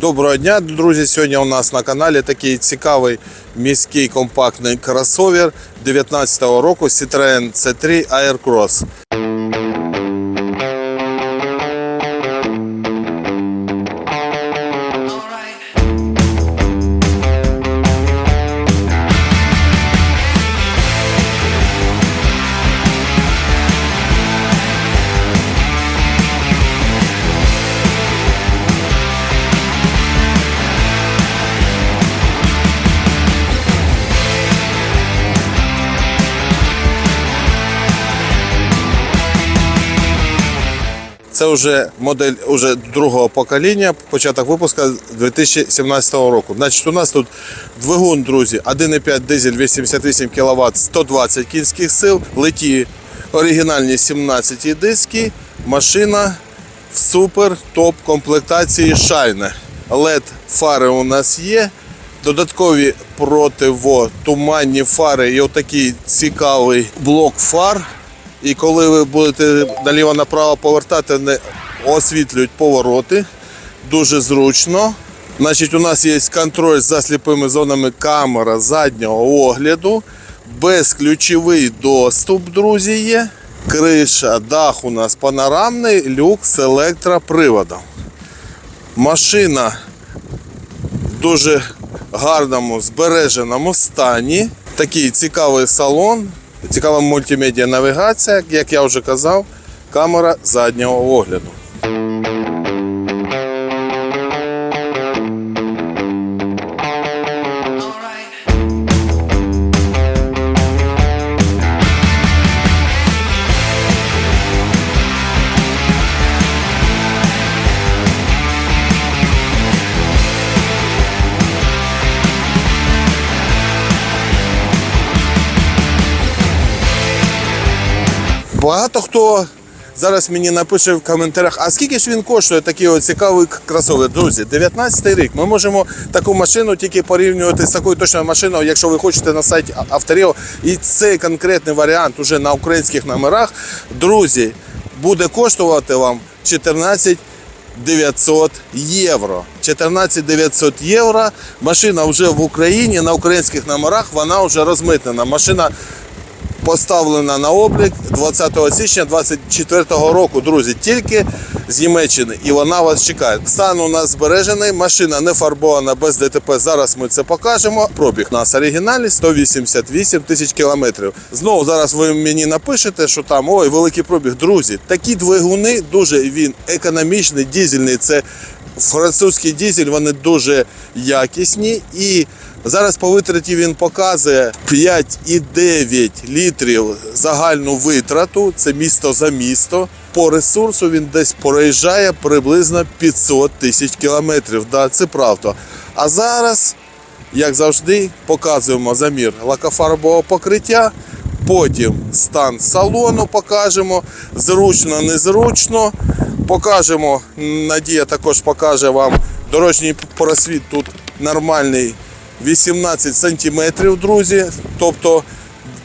Доброго дня, друзі. Сьогодні у нас на каналі такий цікавий міський компактний кросовер 2019 року Citroen C3 Aircross. Це вже модель уже другого покоління, початок випуску 2017 року. Значить, у нас тут двигун, друзі, 1,5 дизель 88 кВт, 120 кінських сил, леті оригінальні 17 диски, машина в супер топ комплектації Shine. LED фари у нас є. Додаткові противотуманні фари і отакий цікавий блок фар. І коли ви будете наліво направо повертати, не освітлюють повороти. Дуже зручно. Значить, у нас є контроль за сліпими зонами камера заднього огляду. Безключовий доступ, друзі, є. Криша, дах у нас панорамний, люк з електроприводом. Машина в дуже гарному збереженому стані. Такий цікавий салон, цікава мультимедіа навігація, як я вже казав, камера заднього огляду. Багато хто зараз мені напише в коментарях, а скільки ж він коштує такий от цікавий кросовер? Друзі, 19 рік. Ми можемо таку машину тільки порівнювати з такою точною машиною, якщо ви хочете на сайті авторів. І цей конкретний варіант уже на українських номерах. Друзі, буде коштувати вам 14 900 євро. 14 900 євро. Машина вже в Україні на українських номерах, вона вже розмитнена. Машина поставлена на облік 20 січня 2024 року, друзі, тільки з Німеччини, і вона вас чекає. Стан у нас збережений, машина не фарбована без ДТП. Зараз ми це покажемо. Пробіг у нас оригінальний 188 тисяч кілометрів. Знову зараз ви мені напишете, що там ой, великий пробіг. Друзі, такі двигуни дуже він економічний, дізельний. Це французький дізель, вони дуже якісні і. Зараз по витраті він показує 5,9 літрів загальну витрату. Це місто за місто. По ресурсу він десь проїжджає приблизно 500 тисяч кілометрів. Да, це правда. А зараз, як завжди, показуємо замір лакофарбового покриття. Потім стан салону покажемо. Зручно, незручно. Покажемо. Надія також покаже вам дорожній просвіт тут нормальний. 18 сантиметрів, друзі. Тобто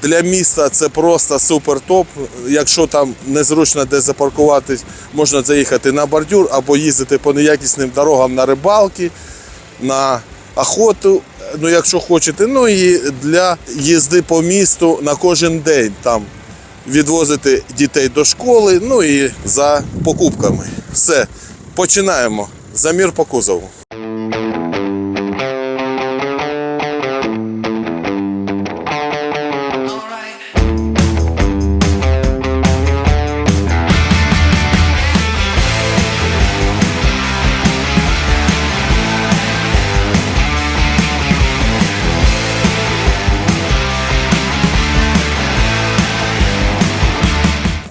для міста це просто супер топ. Якщо там незручно де запаркуватись, можна заїхати на бордюр або їздити по неякісним дорогам на рибалки, на охоту, ну якщо хочете. Ну і для їзди по місту на кожен день там відвозити дітей до школи, ну і за покупками. Все, починаємо. Замір по кузову.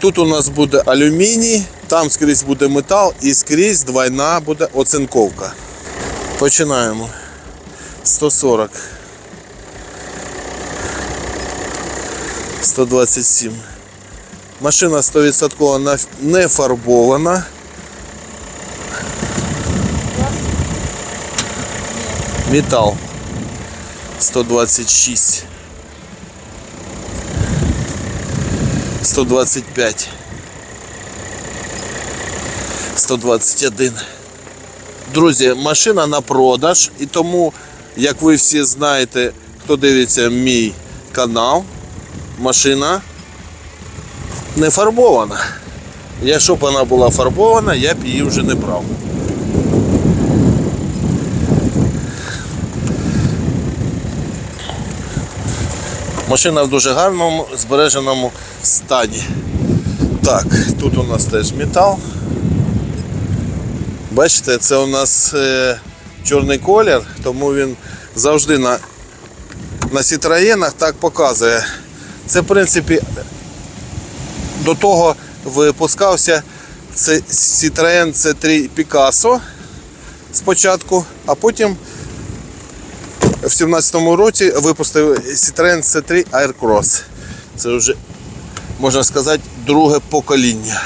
Тут у нас буде алюміній, там скрізь буде метал і скрізь двойна буде оцинковка. Починаємо. 140. 127. Машина 100% не фарбована. Метал 126. 125. 121. Друзі, машина на продаж, і тому, як ви всі знаєте, хто дивиться мій канал, машина не фарбована. Якщо б вона була фарбована, я б її вже не брав. Машина в дуже гарному збереженому стані. Так, тут у нас теж метал. Бачите, це у нас е, чорний колір, тому він завжди на, на Citroёnах так показує. Це, в принципі, до того випускався це Citroën C3 Picasso спочатку, а потім в 17-му році випустив Citroën C3 Aircross. Це вже, можна сказати, друге покоління.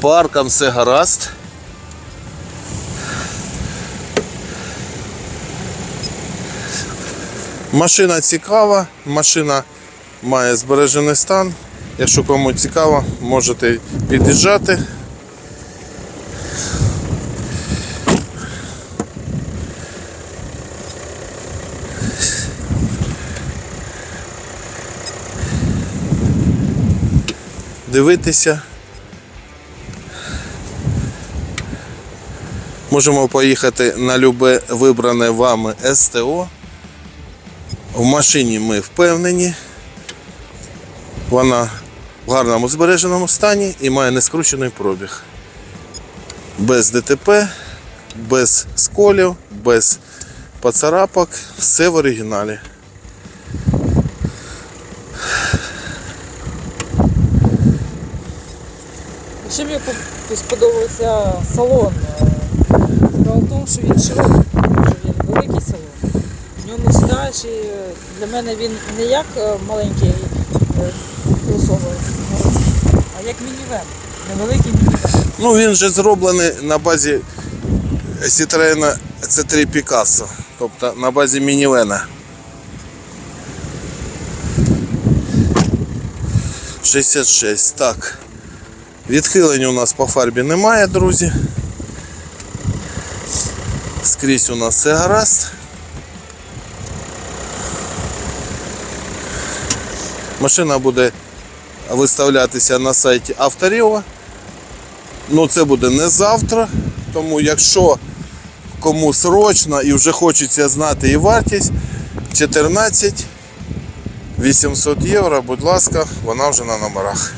По все гаразд. Машина цікава, машина має збережений стан. Якщо кому цікаво, можете під'їжджати. Дивитися. Можемо поїхати на любе вибране вами СТО. В машині ми впевнені. Вона в гарному збереженому стані і має нескручений пробіг. Без ДТП, без сколів, без поцарапок, все в оригіналі. Ще мені по- сподобався салон. Справа в тому, що він широкий, він великий салон. В ньому сідаєш і е, для мене він не як е, маленький е, кросовер, а як мінівен. Невеликий мінівен. Ну, він же зроблений на базі Citroen C3 Picasso, тобто на базі мінівена. 66. Так. Відхилень у нас по фарбі немає, друзі. Скрізь у нас все гаразд. Машина буде виставлятися на сайті Авторіва. Ну, це буде не завтра, тому якщо кому срочно і вже хочеться знати і вартість, 14 800 євро, будь ласка, вона вже на номерах.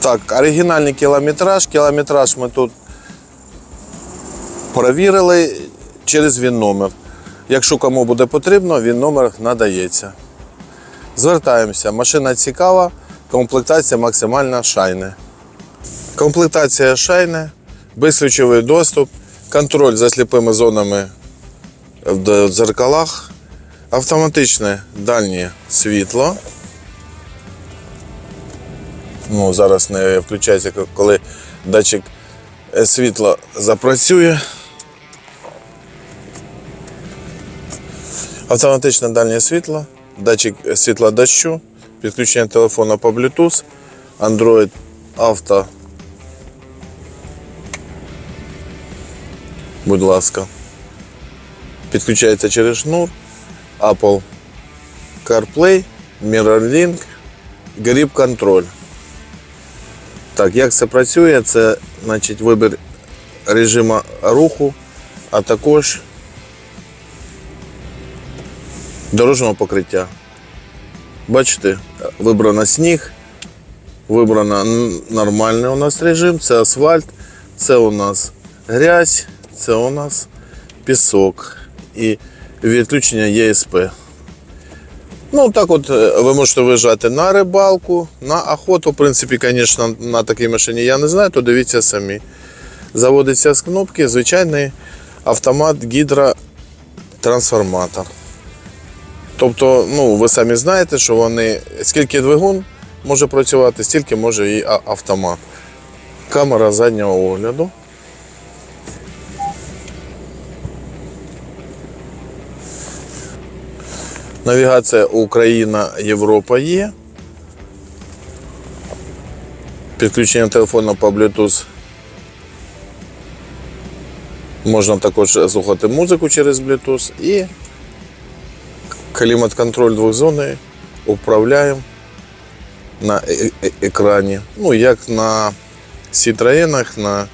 Так, оригінальний кілометраж. Кілометраж ми тут перевірили через він номер. Якщо кому буде потрібно, він номер надається. Звертаємося. Машина цікава, комплектація максимальна шайне. Комплектація шайне, безключовий доступ, контроль за сліпими зонами в дзеркалах, автоматичне дальнє світло. Ну, зараз не включається, коли датчик е, світла запрацює. Автоматичне дальнє світло, датчик світла дощу, підключення телефону по Bluetooth, Android Auto будь ласка. Підключається через шнур, Apple CarPlay, MirrorLink, Grip Control. Так, як це працює? Це значить, вибір режиму руху, а також дорожнього покриття. Бачите, вибрано сніг, вибрано нормальний у нас режим, це асфальт, це у нас грязь, це у нас пісок і відключення ЄСП. Ну, так от е, ви можете виїжджати на рибалку, на охоту. В принципі, звісно, на такій машині я не знаю, то дивіться самі. Заводиться з кнопки звичайний автомат гідротрансформатор. Тобто, ну, ви самі знаєте, що вони скільки двигун може працювати, стільки може і автомат. Камера заднього огляду. Навігація Україна, Європа є. Підключення телефону по Bluetooth Можна також слухати музику через Bluetooth і клімат-контроль двохзонний управляємо на е- е- екрані. Ну, як на Citroёnах, на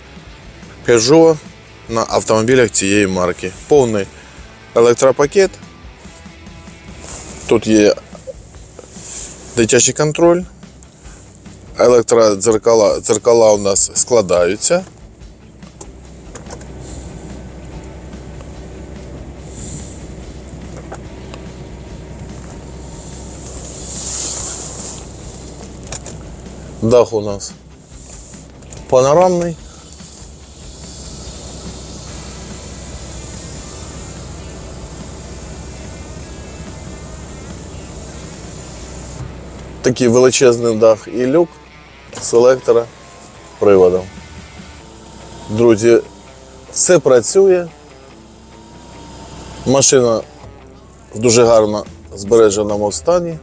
Peugeot, на автомобілях цієї марки. Повний електропакет. Тут є дитячий контроль. Електродзеркала дзеркала у нас складаються. Дах у нас панорамний. Такий величезний дах і люк селектора приводом. Друзі, все працює. Машина в дуже гарно збереженому стані.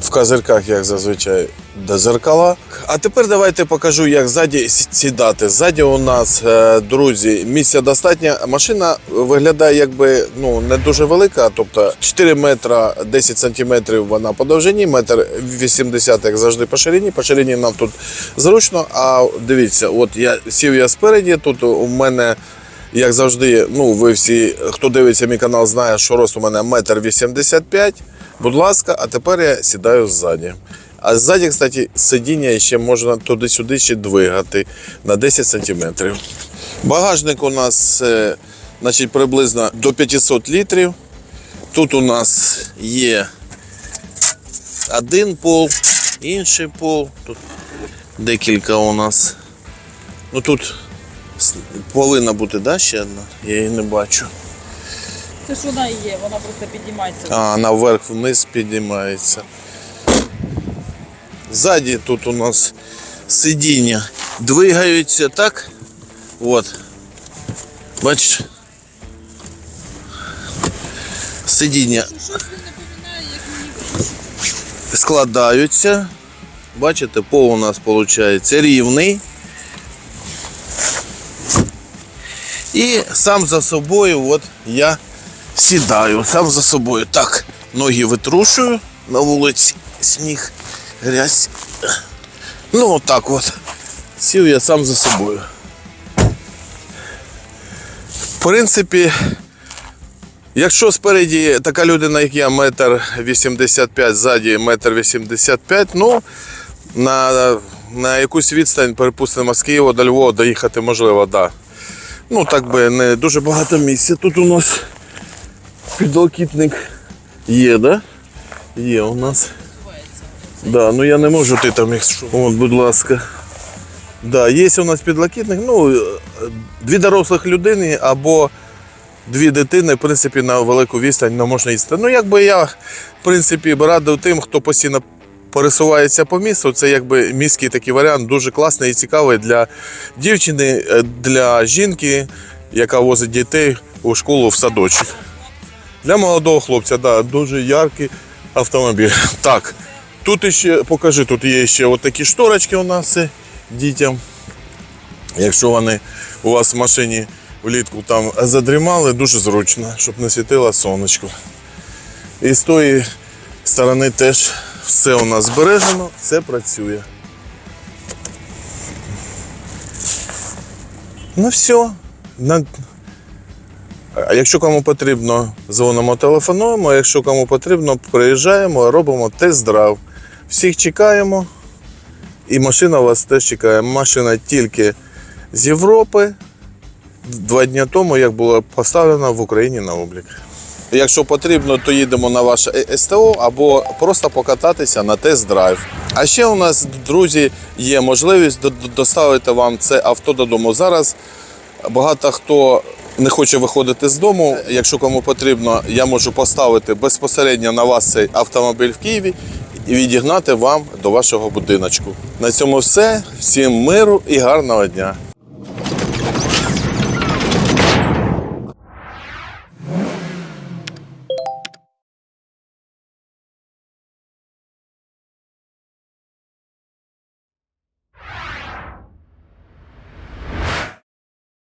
В козирках, як зазвичай, до зеркала. А тепер давайте покажу, як ззаді сідати. Ззаді у нас, е, друзі, місця достатньо. Машина виглядає якби ну, не дуже велика, тобто 4 метра 10 сантиметрів вона по довжині, метр 80, як завжди, по ширині. По ширині нам тут зручно. А дивіться, от я сів я спереді, тут у мене. Як завжди, ну ви всі, хто дивиться мій канал, знає, що рост у мене метр вісімдесят п'ять. Будь ласка, а тепер я сідаю ззаді. А ззаді, кстати, сидіння ще можна туди-сюди ще двигати на 10 сантиметрів. Багажник у нас е, значить, приблизно до 500 літрів. Тут у нас є один пол, інший пол. Тут декілька у нас. Ну тут повинна бути да, ще одна. Я її не бачу. Це ж вона і є, вона просто піднімається. А, наверх вниз піднімається. Ззаді тут у нас сидіння двигаються так. От. Бачиш? Сидіння складаються. Бачите, пол у нас виходить рівний. І сам за собою от я сідаю, сам за собою. Так, ноги витрушую на вулиці, сніг, грязь. Ну, отак от. Сів я сам за собою. В принципі, Якщо спереді така людина, як я, метр 85, ззаді метр 85, ну на, на якусь відстань, припустимо, з Києва до Львова доїхати можливо, да. Ну, так би не дуже багато місця. Тут у нас підлокітник є, да? Є у нас. Да, ну я не можу ти там, якщо. От, будь ласка. Да, є у нас підлокітник. Ну, е, дві дорослих людини або дві дитини, в принципі, на велику відстань не можна їсти. Ну, якби я, в принципі, радив тим, хто постійно пересувається по місту. Це якби міський такий варіант, дуже класний і цікавий для дівчини, е, для жінки, яка возить дітей у школу в садочок. Для молодого хлопця, да, дуже яркий автомобіль. Так, тут іще, покажи, тут є ще от такі шторочки у нас е, дітям. Якщо вони у вас в машині влітку там задрімали, дуже зручно, щоб не світило сонечко. І з тої сторони теж все у нас збережено, все працює. Ну все. Якщо кому потрібно, дзвонимо, телефонуємо, якщо кому потрібно, приїжджаємо, робимо тест-драйв. Всіх чекаємо. І машина вас теж чекає. Машина тільки з Європи. Два дні тому, як була поставлена в Україні на облік. Якщо потрібно, то їдемо на ваше Е- СТО або просто покататися на тест-драйв. А ще у нас, друзі, є можливість до- до- доставити вам це авто додому. Зараз багато хто не хоче виходити з дому. Якщо кому потрібно, я можу поставити безпосередньо на вас цей автомобіль в Києві і відігнати вам до вашого будиночку. На цьому все. Всім миру і гарного дня.